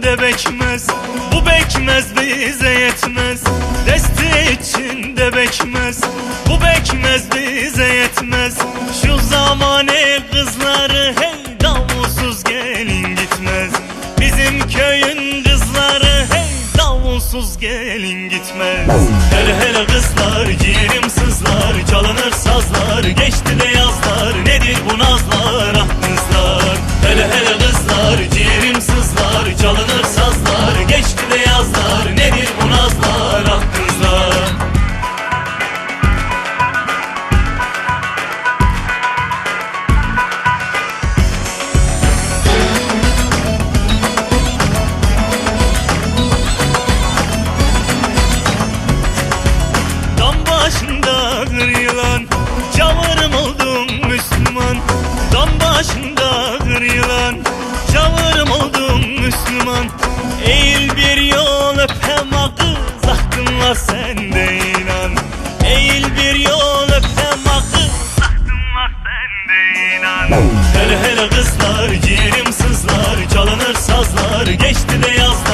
içinde bekmez. Bu bekmez bize yetmez. Desti içinde bekmez. Bu bekmez bize yetmez. Şu zamane kızları hey davulsuz gelin gitmez. Bizim köyün kızları hey davulsuz gelin gitmez. Hele hele kızlar Çavırım oldum Müslüman. Eğil bir yol öpem kız Aklın var sende inan. Eğil bir yol öpem kız Aklın var sende inan. Hele hele kızlar ciğerim sızlar Çalınır sazlar. Geçti de yazlar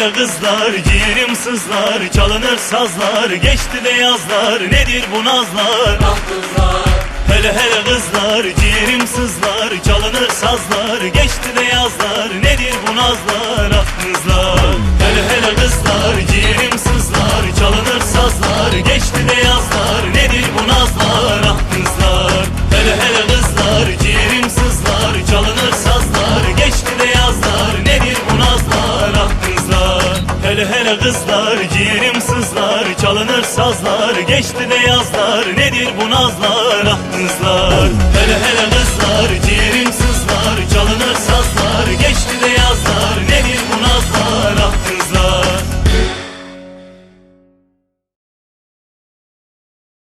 Hele kızlar ciğerim sızlar Çalınır sazlar geçti de yazlar Nedir bu nazlar? Ah kızlar Hele hele kızlar ciğerim sızlar Çalınır sazlar geçti de yazlar Nedir bu nazlar? Ah kızlar. Hele hele kızlar ciğerim sızlar Çalınır sazlar geçti Hele kızlar ciğerim sızlar Çalınır sazlar geçti de yazlar Nedir bu nazlar? Ah kızlar Hele hele kızlar ciğerim sızlar